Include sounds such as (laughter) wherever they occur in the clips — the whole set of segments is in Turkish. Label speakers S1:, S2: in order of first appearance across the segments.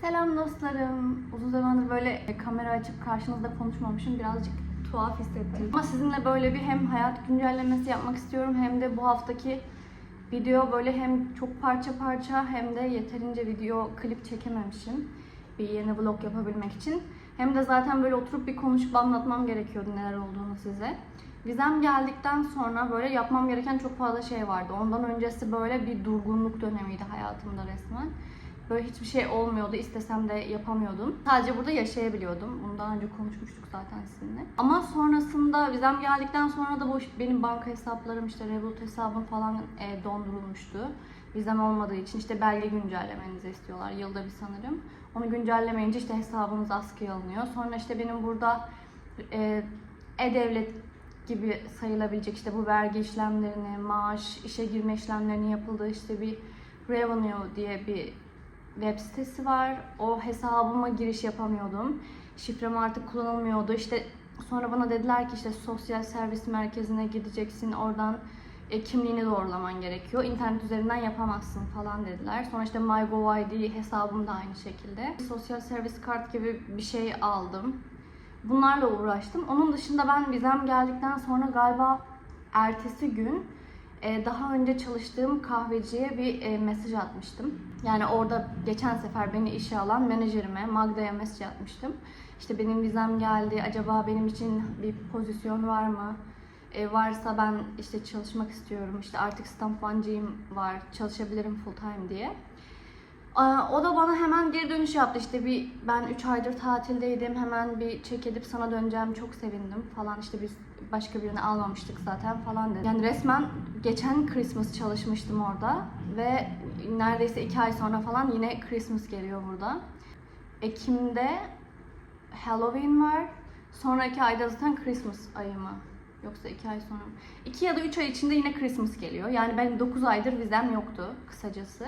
S1: Selam dostlarım. Uzun zamandır böyle kamera açıp karşınızda konuşmamışım. Birazcık tuhaf hissettim. Ama sizinle böyle bir hem hayat güncellemesi yapmak istiyorum hem de bu haftaki video böyle hem çok parça parça hem de yeterince video klip çekememişim. Bir yeni vlog yapabilmek için. Hem de zaten böyle oturup bir konuşup anlatmam gerekiyordu neler olduğunu size. Vizem geldikten sonra böyle yapmam gereken çok fazla şey vardı. Ondan öncesi böyle bir durgunluk dönemiydi hayatımda resmen. Böyle hiçbir şey olmuyordu. İstesem de yapamıyordum. Sadece burada yaşayabiliyordum. Bundan önce konuşmuştuk zaten sizinle. Ama sonrasında vizem geldikten sonra da bu benim banka hesaplarım işte Revolut hesabım falan e, dondurulmuştu. Vizem olmadığı için işte belge güncellemenizi istiyorlar yılda bir sanırım. Onu güncellemeyince işte hesabınız askıya alınıyor. Sonra işte benim burada e, e-devlet gibi sayılabilecek işte bu vergi işlemlerini, maaş, işe girme işlemlerinin yapıldığı işte bir Revenue diye bir web sitesi var. O hesabıma giriş yapamıyordum. Şifrem artık kullanılmıyordu. İşte sonra bana dediler ki işte sosyal servis merkezine gideceksin. Oradan e, kimliğini doğrulaman gerekiyor. İnternet üzerinden yapamazsın falan dediler. Sonra işte MyGovID hesabım da aynı şekilde. Sosyal servis kart gibi bir şey aldım. Bunlarla uğraştım. Onun dışında ben vizem geldikten sonra galiba ertesi gün e, daha önce çalıştığım kahveciye bir e, mesaj atmıştım. Yani orada geçen sefer beni işe alan menajerime, Magda'ya mesaj atmıştım. İşte benim vizem geldi, acaba benim için bir pozisyon var mı? E, varsa ben işte çalışmak istiyorum, işte artık stamp bancıyım var, çalışabilirim full time diye. O da bana hemen geri dönüş yaptı. İşte bir ben 3 aydır tatildeydim. Hemen bir çek edip sana döneceğim. Çok sevindim falan. İşte biz başka birini almamıştık zaten falan dedi. Yani resmen geçen Christmas çalışmıştım orada ve neredeyse 2 ay sonra falan yine Christmas geliyor burada. Ekim'de Halloween var. Sonraki ayda zaten Christmas ayı mı? Yoksa 2 ay sonra mı? 2 ya da 3 ay içinde yine Christmas geliyor. Yani benim 9 aydır vizem yoktu kısacası.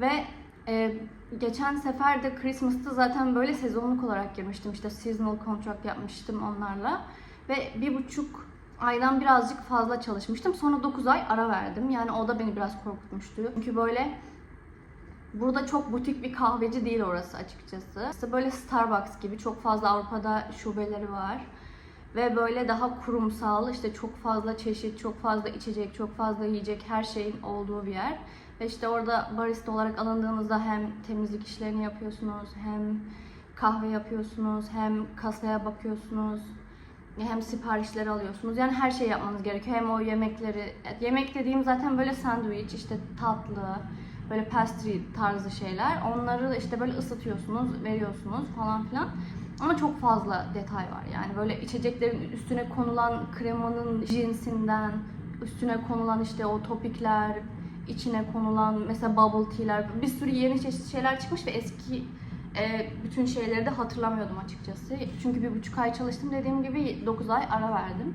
S1: Ve e, geçen sefer de Christmas'ta zaten böyle sezonluk olarak girmiştim. İşte seasonal contract yapmıştım onlarla. Ve bir buçuk aydan birazcık fazla çalışmıştım. Sonra 9 ay ara verdim. Yani o da beni biraz korkutmuştu. Çünkü böyle Burada çok butik bir kahveci değil orası açıkçası. İşte böyle Starbucks gibi çok fazla Avrupa'da şubeleri var. Ve böyle daha kurumsal, işte çok fazla çeşit, çok fazla içecek, çok fazla yiyecek her şeyin olduğu bir yer. Ve işte orada barista olarak alındığınızda hem temizlik işlerini yapıyorsunuz, hem kahve yapıyorsunuz, hem kasaya bakıyorsunuz, hem siparişleri alıyorsunuz. Yani her şeyi yapmanız gerekiyor. Hem o yemekleri, yemek dediğim zaten böyle sandviç, işte tatlı, böyle pastry tarzı şeyler. Onları işte böyle ısıtıyorsunuz, veriyorsunuz falan filan. Ama çok fazla detay var yani böyle içeceklerin üstüne konulan kremanın cinsinden, üstüne konulan işte o topikler, içine konulan mesela bubble tea'ler, bir sürü yeni çeşit şeyler çıkmış ve eski e, bütün şeyleri de hatırlamıyordum açıkçası. Çünkü bir buçuk ay çalıştım dediğim gibi 9 ay ara verdim.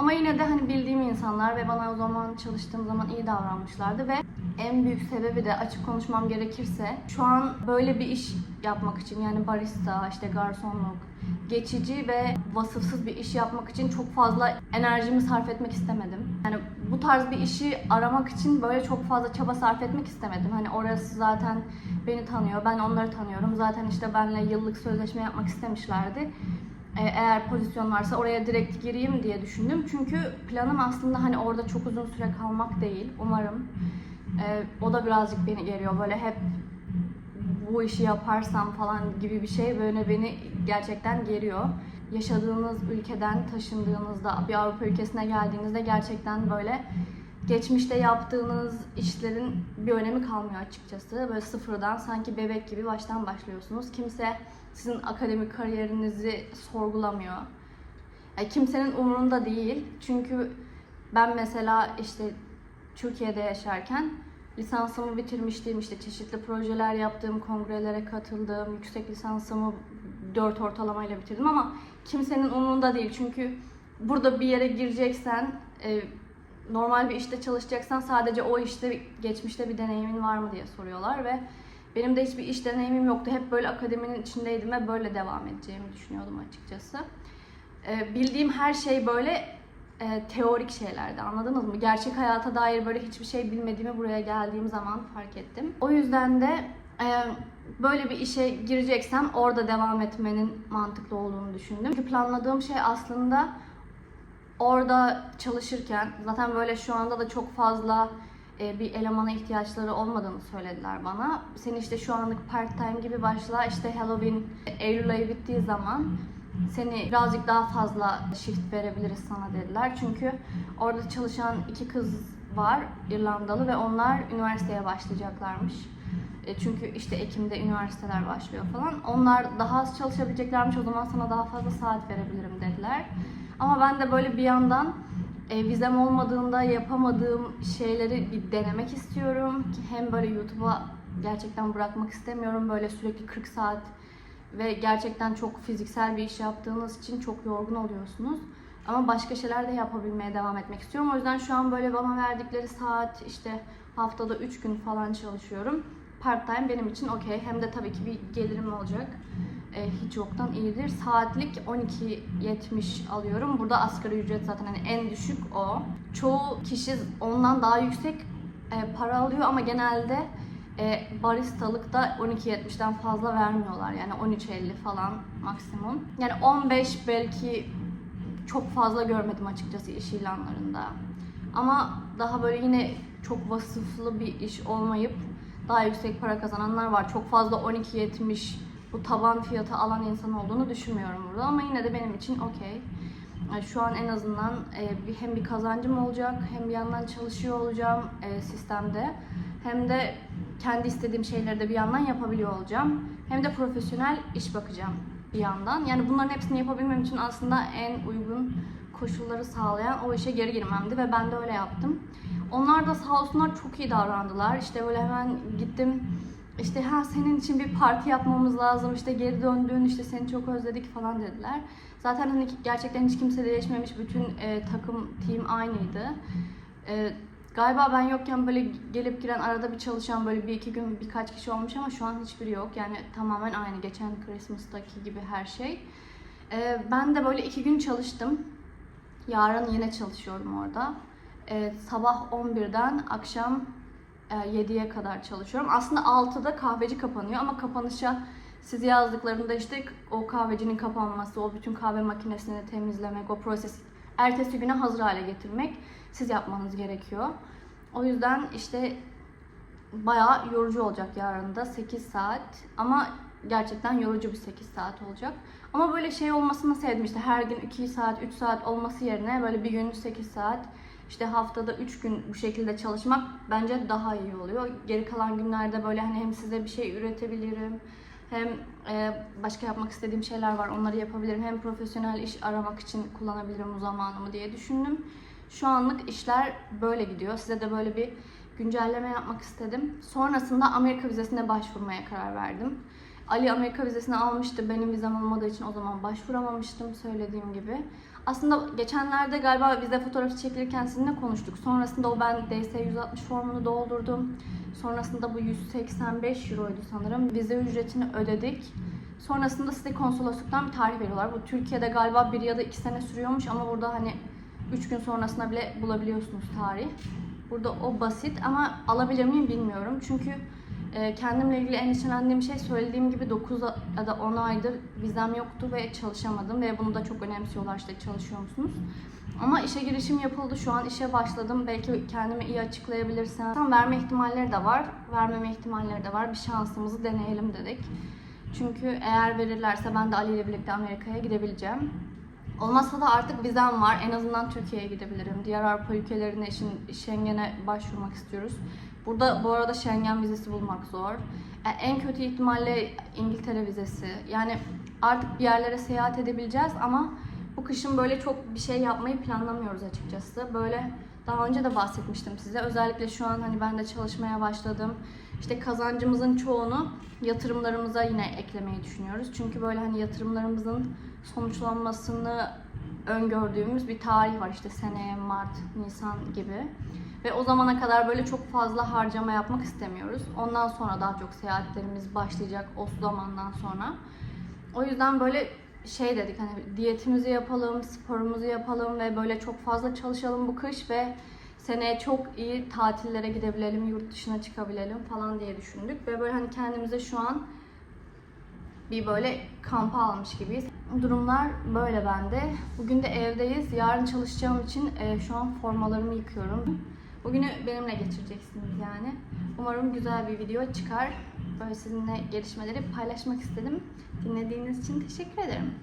S1: Ama yine de hani bildiğim insanlar ve bana o zaman çalıştığım zaman iyi davranmışlardı ve en büyük sebebi de açık konuşmam gerekirse şu an böyle bir iş yapmak için yani barista, işte garsonluk, geçici ve vasıfsız bir iş yapmak için çok fazla enerjimi sarf etmek istemedim. Yani bu tarz bir işi aramak için böyle çok fazla çaba sarf etmek istemedim. Hani orası zaten beni tanıyor, ben onları tanıyorum. Zaten işte benle yıllık sözleşme yapmak istemişlerdi. Ee, Eğer pozisyon varsa oraya direkt gireyim diye düşündüm. Çünkü planım aslında hani orada çok uzun süre kalmak değil. Umarım. Ee, o da birazcık beni geriyor. Böyle hep bu işi yaparsam falan gibi bir şey böyle beni gerçekten geriyor. Yaşadığınız ülkeden taşındığınızda, bir Avrupa ülkesine geldiğinizde gerçekten böyle geçmişte yaptığınız işlerin bir önemi kalmıyor açıkçası. Böyle sıfırdan sanki bebek gibi baştan başlıyorsunuz. Kimse sizin akademik kariyerinizi sorgulamıyor. Yani kimsenin umurunda değil. Çünkü ben mesela işte Türkiye'de yaşarken lisansımı bitirmiştim. işte çeşitli projeler yaptım, kongrelere katıldım. Yüksek lisansımı 4 ortalamayla bitirdim ama kimsenin umurunda değil. Çünkü burada bir yere gireceksen, e, normal bir işte çalışacaksan sadece o işte geçmişte bir deneyimin var mı diye soruyorlar ve Benim de hiçbir iş deneyimim yoktu. Hep böyle akademinin içindeydim ve böyle devam edeceğimi düşünüyordum açıkçası. Ee, bildiğim her şey böyle e, teorik şeylerdi anladınız mı? Gerçek hayata dair böyle hiçbir şey bilmediğimi buraya geldiğim zaman fark ettim. O yüzden de e, böyle bir işe gireceksem orada devam etmenin mantıklı olduğunu düşündüm. Çünkü planladığım şey aslında orada çalışırken zaten böyle şu anda da çok fazla bir elemana ihtiyaçları olmadığını söylediler bana. Seni işte şu anlık part time gibi başla işte Halloween Eylül ayı bittiği zaman seni birazcık daha fazla shift verebiliriz sana dediler. Çünkü orada çalışan iki kız var İrlandalı ve onlar üniversiteye başlayacaklarmış. E, Çünkü işte Ekim'de üniversiteler başlıyor falan. Onlar daha az çalışabileceklermiş o zaman sana daha fazla saat verebilirim dediler. Ama ben de böyle bir yandan e, vizem olmadığında yapamadığım şeyleri bir denemek istiyorum. Ki hem böyle YouTube'a gerçekten bırakmak istemiyorum. Böyle sürekli 40 saat ve gerçekten çok fiziksel bir iş yaptığınız için çok yorgun oluyorsunuz. Ama başka şeyler de yapabilmeye devam etmek istiyorum. O yüzden şu an böyle bana verdikleri saat işte haftada 3 gün falan çalışıyorum. Part time benim için okey. Hem de tabii ki bir gelirim olacak. Ee, hiç yoktan iyidir. Saatlik 12.70 alıyorum. Burada asgari ücret zaten hani en düşük o. Çoğu kişi ondan daha yüksek e, para alıyor ama genelde e, baristalıkta 12.70'den fazla vermiyorlar. Yani 13.50 falan maksimum. Yani 15 belki çok fazla görmedim açıkçası iş ilanlarında. Ama daha böyle yine çok vasıflı bir iş olmayıp daha yüksek para kazananlar var. Çok fazla 12.70 bu taban fiyatı alan insan olduğunu düşünmüyorum burada ama yine de benim için okey. Yani Şu an en azından e, hem bir kazancım olacak hem bir yandan çalışıyor olacağım e, sistemde. Hem de kendi istediğim şeyleri de bir yandan yapabiliyor olacağım. Hem de profesyonel iş bakacağım bir yandan. Yani bunların hepsini yapabilmem için aslında en uygun koşulları sağlayan o işe geri girmemdi ve ben de öyle yaptım. Onlar da sağ olsunlar çok iyi davrandılar. İşte böyle hemen gittim işte ha senin için bir parti yapmamız lazım işte geri döndün işte seni çok özledik falan dediler. Zaten hani gerçekten hiç kimse değişmemiş bütün e, takım team aynıydı. E, galiba ben yokken böyle gelip giren arada bir çalışan böyle bir iki gün birkaç kişi olmuş ama şu an hiçbiri yok. Yani tamamen aynı geçen Christmas'taki gibi her şey. E, ben de böyle iki gün çalıştım. Yarın yine çalışıyorum orada. E, sabah 11'den akşam 7'ye kadar çalışıyorum. Aslında 6'da kahveci kapanıyor ama kapanışa siz yazdıklarında işte o kahvecinin kapanması, o bütün kahve makinesini temizlemek, o proses ertesi güne hazır hale getirmek siz yapmanız gerekiyor. O yüzden işte bayağı yorucu olacak yarın da 8 saat ama gerçekten yorucu bir 8 saat olacak. Ama böyle şey olmasını sevdim işte her gün 2 saat 3 saat olması yerine böyle bir gün 8 saat işte haftada 3 gün bu şekilde çalışmak bence daha iyi oluyor. Geri kalan günlerde böyle hani hem size bir şey üretebilirim hem e, başka yapmak istediğim şeyler var onları yapabilirim. Hem profesyonel iş aramak için kullanabilirim bu zamanımı diye düşündüm. Şu anlık işler böyle gidiyor. Size de böyle bir güncelleme yapmak istedim. Sonrasında Amerika vizesine başvurmaya karar verdim. Ali Amerika vizesini almıştı. Benim vizem olmadığı için o zaman başvuramamıştım söylediğim gibi. Aslında geçenlerde galiba vize fotoğrafı çekilirken sizinle konuştuk. Sonrasında o ben DS-160 formunu doldurdum. Sonrasında bu 185 euroydu sanırım. Vize ücretini ödedik. Sonrasında size konsolosluktan bir tarih veriyorlar. Bu Türkiye'de galiba bir ya da iki sene sürüyormuş ama burada hani 3 gün sonrasına bile bulabiliyorsunuz tarih. Burada o basit ama alabilir miyim bilmiyorum. Çünkü e, kendimle ilgili endişelendiğim şey söylediğim gibi 9 ya da 10 aydır vizem yoktu ve çalışamadım ve bunu da çok önemsiyorlar işte çalışıyor musunuz? Ama işe girişim yapıldı. Şu an işe başladım. Belki kendimi iyi açıklayabilirsem. Tam verme ihtimalleri de var. Vermeme ihtimalleri de var. Bir şansımızı deneyelim dedik. Çünkü eğer verirlerse ben de Ali ile birlikte Amerika'ya gidebileceğim. Olmazsa da artık vizem var. En azından Türkiye'ye gidebilirim. Diğer Avrupa ülkelerine Schengen'e başvurmak istiyoruz. Burada bu arada Schengen vizesi bulmak zor. Yani en kötü ihtimalle İngiltere vizesi. Yani artık bir yerlere seyahat edebileceğiz ama bu kışın böyle çok bir şey yapmayı planlamıyoruz açıkçası. Böyle daha önce de bahsetmiştim size. Özellikle şu an hani ben de çalışmaya başladım. İşte kazancımızın çoğunu yatırımlarımıza yine eklemeyi düşünüyoruz. Çünkü böyle hani yatırımlarımızın sonuçlanmasını öngördüğümüz bir tarih var işte seneye Mart, Nisan gibi. Ve o zamana kadar böyle çok fazla harcama yapmak istemiyoruz. Ondan sonra daha çok seyahatlerimiz başlayacak o zamandan sonra. O yüzden böyle şey dedik hani diyetimizi yapalım, sporumuzu yapalım ve böyle çok fazla çalışalım bu kış ve seneye çok iyi tatillere gidebilelim, yurt dışına çıkabilelim falan diye düşündük. Ve böyle hani kendimize şu an bir böyle kampa almış gibiyiz. Durumlar böyle bende. Bugün de evdeyiz. Yarın çalışacağım için e, şu an formalarımı yıkıyorum. Bugünü benimle geçireceksiniz yani. Umarım güzel bir video çıkar. Böyle sizinle gelişmeleri paylaşmak istedim. Dinlediğiniz için teşekkür ederim.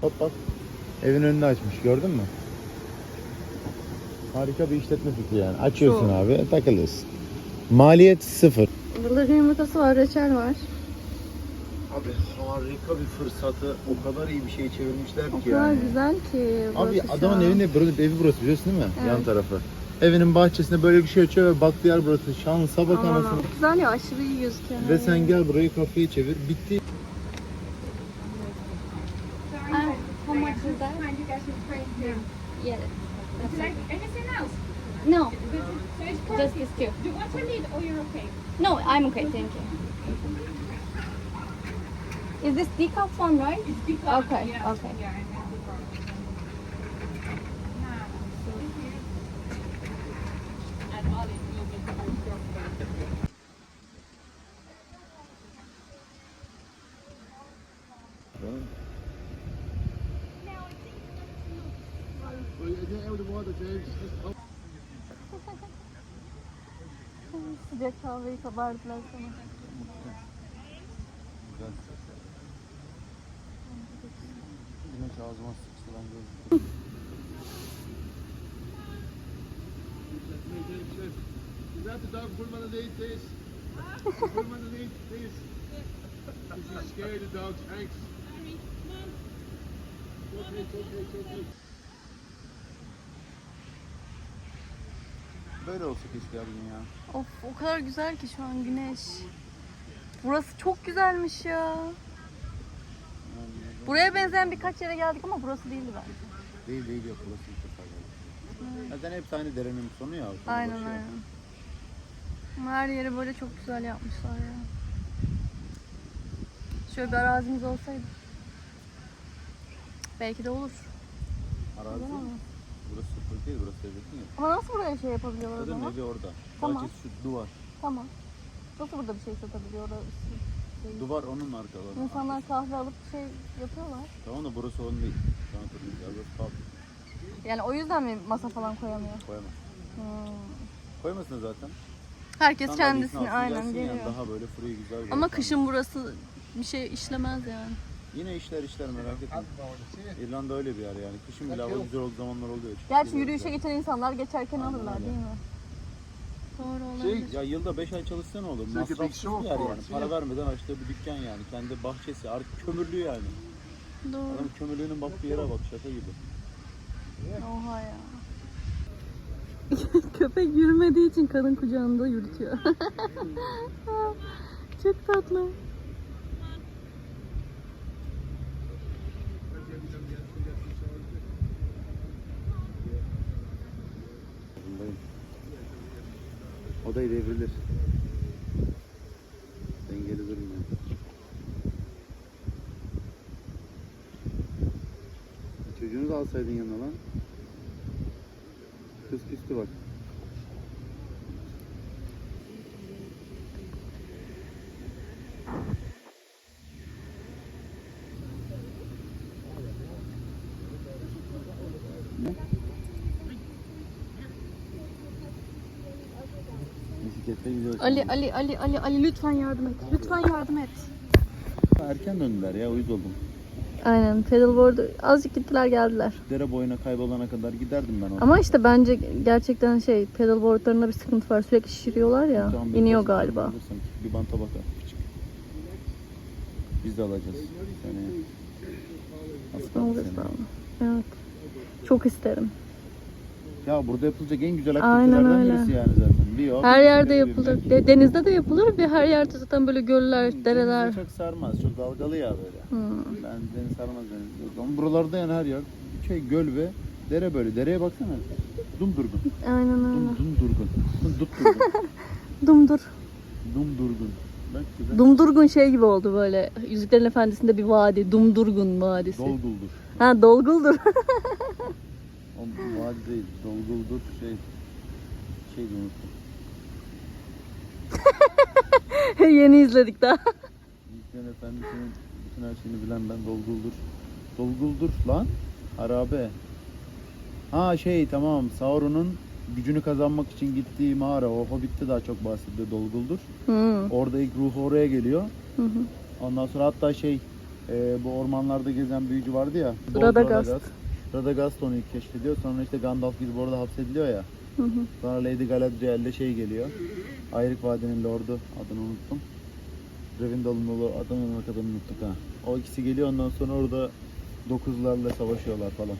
S2: Hop bak. Evin önünü açmış gördün mü? Harika bir işletme fikri yani. Açıyorsun
S1: Çok.
S2: abi takılıyorsun. Maliyet sıfır.
S1: Bıldırcın yumurtası var, reçel var.
S2: Abi harika bir fırsatı o kadar iyi bir şey çevirmişler
S1: O
S2: ki
S1: kadar
S2: yani.
S1: güzel ki.
S2: Abi
S1: şu
S2: adamın
S1: an.
S2: evinde burası, evi burası biliyorsun değil mi?
S1: Evet.
S2: Yan tarafı. Evinin bahçesinde böyle bir şey açıyor ve baktığı yer burası. Şansa bak
S1: Aman
S2: anasını.
S1: Allah'ım. Güzel ya aşırı iyi gözüküyor.
S2: Ve sen gel burayı kafeye çevir. Bitti.
S1: How much is that? Yeah.
S3: Would you like anything else?
S1: No,
S3: So it's
S1: just
S3: perfect.
S1: this two.
S3: Do you want to lead or you're okay?
S1: No, I'm okay, thank you. Is this decaf one, right?
S3: It's because
S1: Okay,
S3: yeah,
S1: okay.
S3: Yeah, and the problem. Now, so here. And all it will be for your
S1: Sıcak kahveyi kabardılar sana.
S2: Güneş ağzıma sıçtı lan gözüm.
S4: Is that the dog? Put him underneath, please. Put him underneath, please. Because he's scared of dogs. Thanks. It's okay, it's okay, it's okay.
S2: Böyle olsa keşke her gün ya.
S1: Of o kadar güzel ki şu an güneş. Burası çok güzelmiş ya. Buraya benzeyen birkaç yere geldik ama burası değildi bence.
S2: Değil değil yok burası ilk defa geldim. Zaten hep aynı derenin sonu ya. sonu
S1: Aynen
S2: ya.
S1: aynen. Ama Her yeri böyle çok güzel yapmışlar ya. Şöyle bir arazimiz olsaydı. Belki de olur.
S2: Arazi. Burası değil, burası devletin ya.
S1: Ama nasıl buraya şey yapabiliyorlar o
S2: Kadın
S1: zaman?
S2: evi orada.
S1: Tamam.
S2: Bahçesi şu duvar.
S1: Tamam. Nasıl burada bir şey satabiliyor orada? Şey-
S2: Duvar onun arkaları.
S1: İnsanlar kahve alıp şey yapıyorlar.
S2: Tamam da burası onun değil. An turuncu. Ya burası pub.
S1: Yani o yüzden mi masa falan koyamıyor?
S2: Koyamaz.
S1: Hmm.
S2: Koymasın zaten.
S1: Herkes
S2: Sandalyesini
S1: kendisini
S2: alsın
S1: aynen
S2: gelsin
S1: geliyor.
S2: Yani daha böyle free güzel bir
S1: Ama
S2: ortam.
S1: kışın burası bir şey işlemez yani.
S2: Yine işler işler merak etme. İrlanda öyle bir yer yani. Kışın bile hava güzel olduğu zamanlar oluyor.
S1: Gerçi
S2: güzel
S1: yürüyüşe
S2: güzel.
S1: geçen insanlar geçerken
S2: Aynen
S1: alırlar
S2: öyle.
S1: değil mi? Doğru
S2: Şey,
S1: olabilir.
S2: ya yılda 5 ay çalışsa ne olur?
S4: Çünkü
S2: Masrafsız
S4: bir
S2: yer yani. Para vermeden açtığı bir dükkan yani. Kendi bahçesi. Artık kömürlüğü yani.
S1: Doğru.
S2: Adam kömürlüğünün baktığı yere bak şaka gibi.
S1: Oha ya. (laughs) Köpek yürümediği için kadın kucağında yürütüyor. (laughs) Çok tatlı.
S2: Odayı devrilir. Dengeli durmuyor. Çocuğunu da alsaydın yanına lan. Kız küstü bak.
S1: Ali Ali Ali Ali Ali lütfen yardım et. Lütfen yardım et.
S2: Erken döndüler ya uyuz oldum.
S1: Aynen pedalboard azıcık gittiler geldiler.
S2: Dere boyuna kaybolana kadar giderdim ben orada.
S1: Ama işte bence gerçekten şey pedalboardlarında bir sıkıntı var. Sürekli şişiriyorlar ya.
S2: Tamam,
S1: İniyor galiba.
S2: Bir banta bakar. Küçük. Biz de alacağız. Yani
S1: ama. Evet. Çok isterim.
S2: Ya burada yapılacak en güzel
S1: Aynen
S2: aktivitelerden
S1: öyle.
S2: birisi yani zaten. Bir o,
S1: Her
S2: bir
S1: yerde
S2: bisiklet
S1: yapılır. De- Denizde de yapılır ve her yerde zaten böyle göller, dereler.
S2: Çok sarmaz. Çok dalgalı ya böyle.
S1: Hmm.
S2: Ben deniz sarmaz deniz. Ama buralarda yani her yer şey göl ve dere böyle. Dereye baksana. Dumdurgun.
S1: Aynen
S2: Dum,
S1: öyle.
S2: dumdurgun. Dumdurgun. (laughs)
S1: Dumdur.
S2: dumdurgun. Bak güzel.
S1: Dumdurgun şey gibi oldu böyle. Yüzüklerin Efendisi'nde bir vadi. Dumdurgun vadisi.
S2: Dolguldur.
S1: ha dolguldur. (laughs)
S2: O vadi değil. Dolguldur şey. Şey de unuttum. (laughs)
S1: Yeni izledik daha.
S2: Yüzüklerin Efendisi'nin bütün her şeyini bilen ben Dolguldur. Dolguldur lan. Harabe. Ha şey tamam Sauron'un gücünü kazanmak için gittiği mağara. O Hobbit'te daha çok bahsediyor Dolguldur.
S1: Hı.
S2: Orada ilk ruhu oraya geliyor.
S1: Hı hı.
S2: Ondan sonra hatta şey e, bu ormanlarda gezen büyücü vardı ya. Boz
S1: Radagast.
S2: Radagast onu ilk keşfediyor. Sonra işte Gandalf gidip orada hapsediliyor ya.
S1: Hı hı.
S2: Sonra Lady Galadriel'de şey geliyor. Ayrık Vadi'nin lordu adını unuttum. Revendal'ın oğlu adını adını unuttuk ha. O ikisi geliyor ondan sonra orada dokuzlarla savaşıyorlar falan.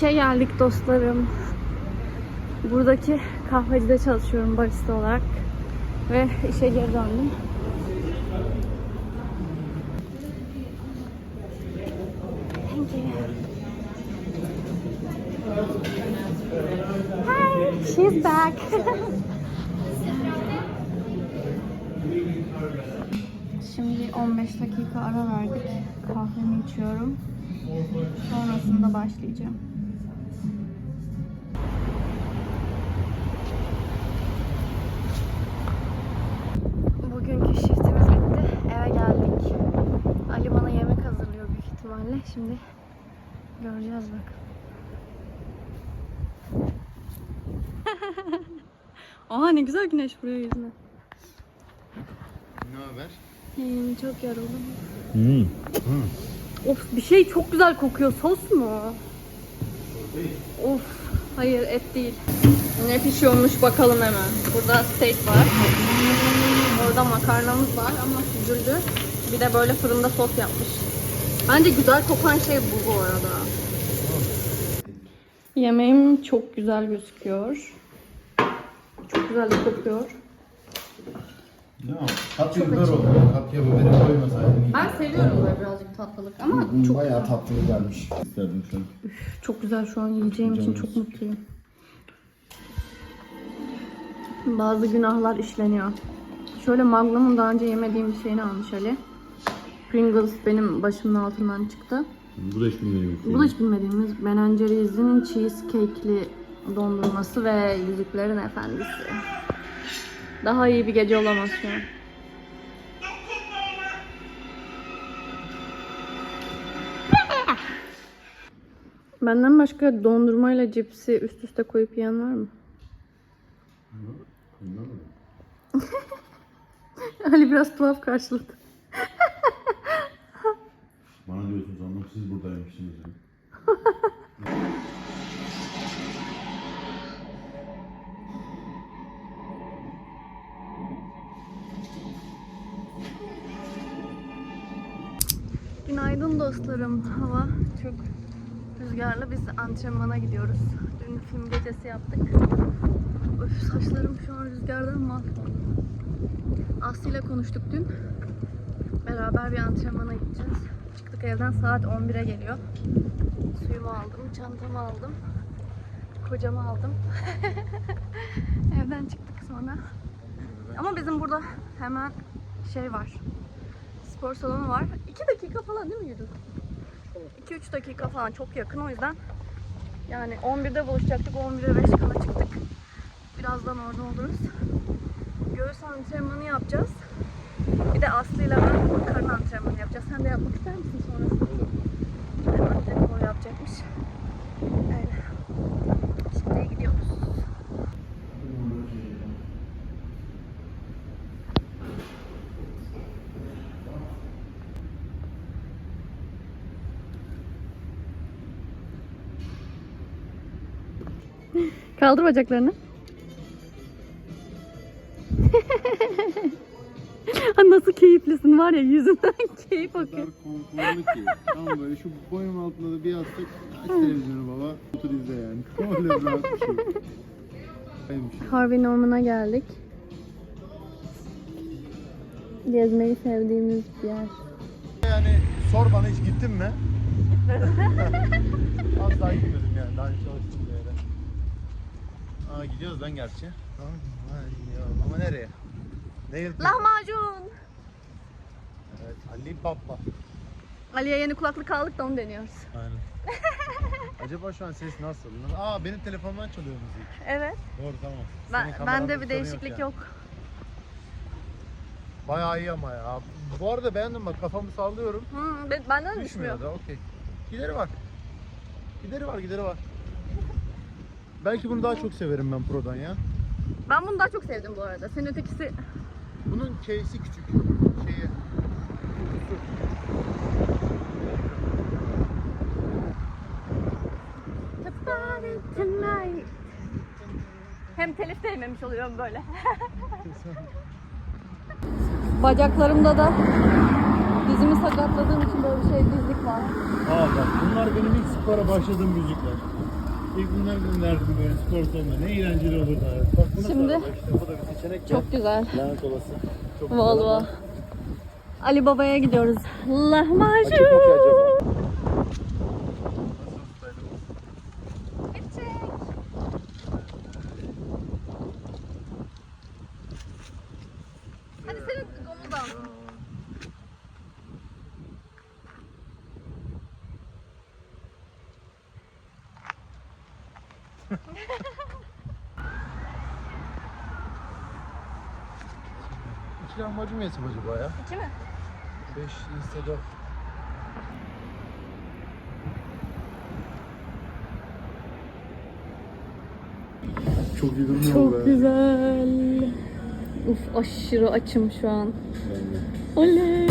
S1: İşe geldik dostlarım. Buradaki kahvecide çalışıyorum barista olarak. Ve işe geri döndüm. Thank you. Hi, she's back. (laughs) Şimdi 15 dakika ara verdik. Kahvemi içiyorum. Sonrasında başlayacağım. Bugünkü shiftimiz bitti. Eve geldik. Ali bana yemek hazırlıyor büyük ihtimalle. Şimdi göreceğiz bak. (laughs) Aa ne güzel güneş vuruyor yüzüne.
S2: Ne haber?
S1: Hmm, çok yoruldum.
S2: Hmm.
S1: Of bir şey çok güzel kokuyor. Sos mu? Of hayır et değil. Ne pişiyormuş bakalım hemen. Burada steak var. Orada makarnamız var ama süzüldü. Bir de böyle fırında sos yapmış. Bence güzel kokan şey bu bu arada. Yemeğim çok güzel gözüküyor. Çok güzel de kokuyor.
S2: Kapya biber oldu. Kapya biberi koymasaydın.
S1: Ben seviyorum böyle birazcık tatlılık ama çok
S2: Bayağı tatlı gelmiş. İsterdim şu an.
S1: Çok güzel şu an yiyeceğim için çok mutluyum. Bazı günahlar işleniyor. Şöyle Magnum'un daha önce yemediğim bir şeyini almış Ali. Pringles benim başımın altından çıktı.
S2: Bu da hiç bilmiyorum.
S1: Bu da hiç bilmediğimiz Ben Jerry's'in cheesecake'li dondurması ve Yüzüklerin Efendisi. Daha iyi bir gece olamaz şu an. Benden başka dondurmayla cipsi üst üste koyup yiyen var mı? (laughs) Ali biraz tuhaf karşıladı. (laughs)
S2: Bana diyorsun sandım siz buradaymışsınız.
S1: Günaydın dostlarım. Hava çok rüzgarlı. Biz antrenmana gidiyoruz. Dün film gecesi yaptık. Öf, saçlarım şu an rüzgardan mahvoldu. Aslı ile konuştuk dün. Beraber bir antrenmana gideceğiz. Çıktık evden saat 11'e geliyor. Suyumu aldım, çantamı aldım. Kocamı aldım. (laughs) Evden çıktık sonra. Ama bizim burada hemen şey var spor salonu var. 2 dakika falan değil mi yürü? 2-3 dakika falan çok yakın o yüzden. Yani 11'de buluşacaktık. 11'e 5 kala çıktık. Birazdan orada oluruz. Göğüs antrenmanı yapacağız. Bir de Aslı ile ben karın antrenmanı yapacağız. Sen de yapmak ister misin sonrasında? Yani antrenmanı yapacakmış. Öyle. Şimdi gidiyoruz. Kaldır bacaklarını. Var ya yüzünden (laughs) keyif
S2: O
S1: akıyor.
S2: kadar konforlu ki. Tam böyle şu boyum altında da bir yastık. Aç televizyonu baba. Otur izle yani. (laughs) Öyle rahat bir şey.
S1: Harvey Norman'a geldik. Gezmeyi sevdiğimiz bir yer.
S2: Yani sor bana hiç gittin mi? (laughs) Asla gitmedim yani. Daha önce çalıştım bir yere. Aa gidiyoruz lan gerçi. Tamam. Ama nereye? Nail
S1: Lahmacun.
S2: Ali Baba.
S1: Ali'ye yeni kulaklık aldık da onu deniyoruz.
S2: Aynen. (laughs) Acaba şu an ses nasıl? Aa benim telefondan çalıyor müzik.
S1: Evet.
S2: Doğru tamam.
S1: Ben,
S2: Senin kameranda
S1: bende bir değişiklik
S2: yani.
S1: yok.
S2: Bayağı iyi ama ya. Bu arada beğendim bak kafamı sallıyorum.
S1: Hı, ben- benden de
S2: Düşmüyor
S1: düşmüyor.
S2: da okey. Gideri var. Gideri var gideri var. (laughs) Belki bunu daha çok severim ben Pro'dan ya.
S1: Ben bunu daha çok sevdim bu arada. Senin ötekisi
S2: Bunun case'i küçük. Şeyi.
S1: Hem telif değmemiş oluyorum böyle. (laughs) Bacaklarımda da dizimi sakatladığım için böyle bir şey dizlik var.
S2: Aa bak bunlar benim ilk spora başladığım müzikler. İlk bunları dinlerdim böyle spor sonunda. Ne eğlenceli olurdu hayat. Bak bu nasıl
S1: Şimdi-
S2: işte bu da bir seçenek ya.
S1: Çok güzel.
S2: Lanet olası. Çok ama
S1: Ali Baba'ya gidiyoruz. Lahmacun.
S2: mi yetip acaba ya?
S1: İki mi?
S2: Beş, liste dört. Çok iyi durmuyor
S1: Çok
S2: be.
S1: güzel. Uf aşırı açım şu an. Oley.
S2: Ne?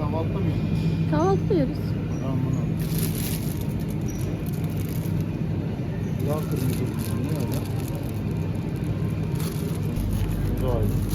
S2: Kahvaltı mı?
S1: Kahvaltı yiyoruz.
S2: Tamam bunu al. Yağ kırmızı. Ne ya? Da ayrı.